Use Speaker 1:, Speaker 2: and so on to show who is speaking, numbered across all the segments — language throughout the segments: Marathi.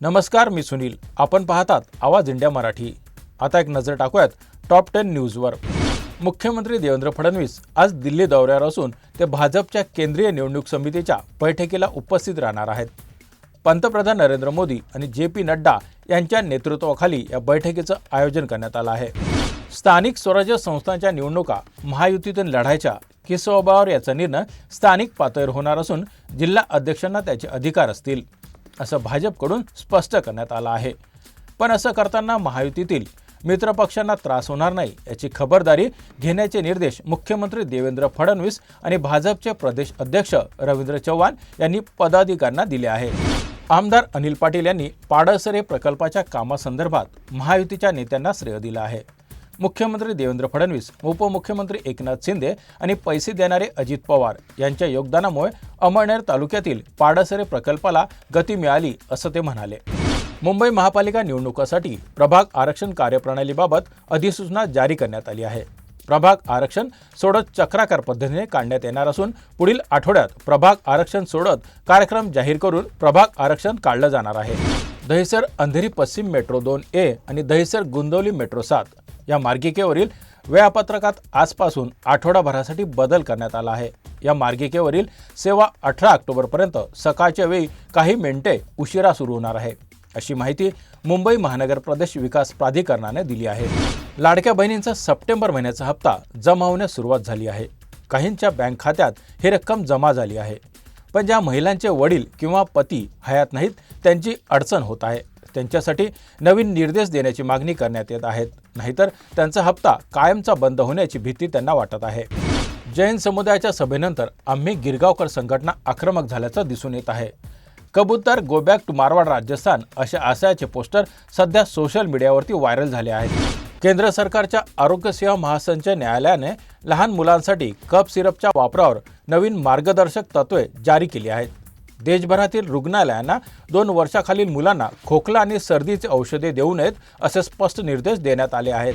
Speaker 1: नमस्कार मी सुनील. आपण पाहतात आवाज इंडिया मराठी. आता एक नजर टाकूयात टॉप टेन न्यूजवर मुख्यमंत्री देवेंद्र फडणवीस आज दिल्ली दौऱ्यावर असून ते भाजपच्या केंद्रीय निवडणूक समितीच्या बैठकीला उपस्थित राहणार आहेत. पंतप्रधान नरेंद्र मोदी आणि जे पी नड्डा यांच्या नेतृत्वाखाली या बैठकीचं आयोजन करण्यात आलं आहे. स्थानिक स्वराज्य संस्थांच्या निवडणुका महायुतीतून लढायच्या की स्वभावावर याचा निर्णय स्थानिक पातळीवर होणार असून जिल्हा अध्यक्षांना त्याचे अधिकार असतील. असं भाजपकडून स्पष्ट करण्यात आलं आहे. पण असं करताना महायुतीतील मित्रपक्षांना त्रास होणार नाही याची खबरदारी घेण्याचे निर्देश मुख्यमंत्री देवेंद्र फडणवीस आणि भाजपचे प्रदेश अध्यक्ष रवींद्र चव्हाण यांनी पदाधिकाऱ्यांना दिले आहे. आमदार अनिल पाटील यांनी पाडसरे प्रकल्पाच्या कामासंदर्भात महायुतीच्या नेत्यांना श्रेय दिलं आहे. मुख्यमंत्री देवेंद्र फडणवीस उपमुख्यमंत्री एकनाथ शिंदे आणि पैसे देणारे अजित पवार यांच्या योगदानामुळे अमळनेर तालुक्यातील पाडसरे प्रकल्पाला गती मिळाली असं ते म्हणाले. मुंबई महापालिका निवडणुकासाठी प्रभाग आरक्षण कार्यप्रणालीबाबत अधिसूचना जारी करण्यात आली आहे. प्रभाग आरक्षण सोडत चक्राकार पद्धतीने काढण्यात येणार असून पुढील आठवड्यात प्रभाग आरक्षण सोडत कार्यक्रम जाहीर करून प्रभाग आरक्षण काढलं जाणार आहे. दहिसर अंधेरी पश्चिम मेट्रो दोन ए आणि दहिसर गुंदवली मेट्रो सात या मार्गिकेवरील वेळापत्रकात आजपासून आठवडाभरासाठी बदल करण्यात आला आहे. या मार्गिकेवरील सेवा अठरा ऑक्टोबरपर्यंत सकाळच्या वेळी काही मिनिटे उशिरा सुरू होणार आहे. अशी माहिती मुंबई महानगर प्रदेश विकास प्राधिकरणाने दिली आहे. लाडक्या बहिणींचा सप्टेंबर महिन्याचा हप्ता जमा होण्यास सुरुवात झाली आहे. काहींच्या बँक खात्यात ही रक्कम जमा झाली आहे. पण ज्या महिलांचे वडील किंवा पती हयात नाहीत त्यांची अडचण होत आहे. त्यांच्यासाठी नवीन निर्देश देण्याची मागणी करण्यात येत आहेत. नाहीतर त्यांचा हप्ता कायमचा बंद होण्याची भीती त्यांना वाटत आहे. जैन समुदायाच्या सभेनंतर आम्ही गिरगावकर संघटना आक्रमक झाल्याचं दिसून येत आहे. कबूतर go back to Marwar Rajasthan अशा आशयाचे पोस्टर सध्या सोशल मीडियावरती व्हायरल झाले आहेत. केंद्र सरकारच्या आरोग्य सेवा न्यायालयाने लहान मुलांसाठी कप सिरपच्या वापरावर नवीन मार्गदर्शक तत्वे जारी केली आहेत. देशभरातील रुग्णालयांना दोन वर्षाखालील मुलांना खोकला आणि सर्दीचे औषधे देऊ नयेत असे स्पष्ट निर्देश देण्यात आले आहेत.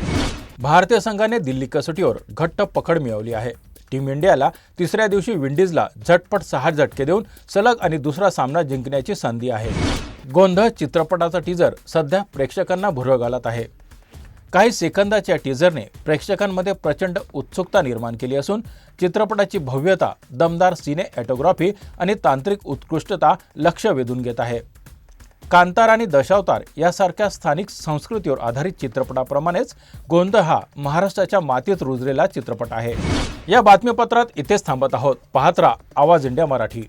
Speaker 1: भारतीय संघाने दिल्ली कसोटीवर घट्ट पकड मिळवली आहे. टीम इंडियाला तिसऱ्या दिवशी विंडीजला झटपट सहा झटके देऊन सलग आणि दुसरा सामना जिंकण्याची संधी आहे. गोंधळ चित्रपटाचा टीजर सध्या प्रेक्षकांना भुरळ घालत आहे. काही सेकंदाच्या टीझरने प्रेक्षकांमध्ये प्रचंड उत्सुकता निर्माण केली असून चित्रपटाची भव्यता दमदार सिने ॲटोग्राफी आणि तांत्रिक उत्कृष्टता लक्ष वेधून घेत आहे. कांतार आणि दशावतार यासारख्या स्थानिक संस्कृतीवर आधारित चित्रपटाप्रमाणेच गोंध हा महाराष्ट्राच्या मातीत रुजलेला चित्रपट आहे. या बातमीपत्रात इथेच थांबत आहोत. पाहत राहा आवाज इंडिया मराठी.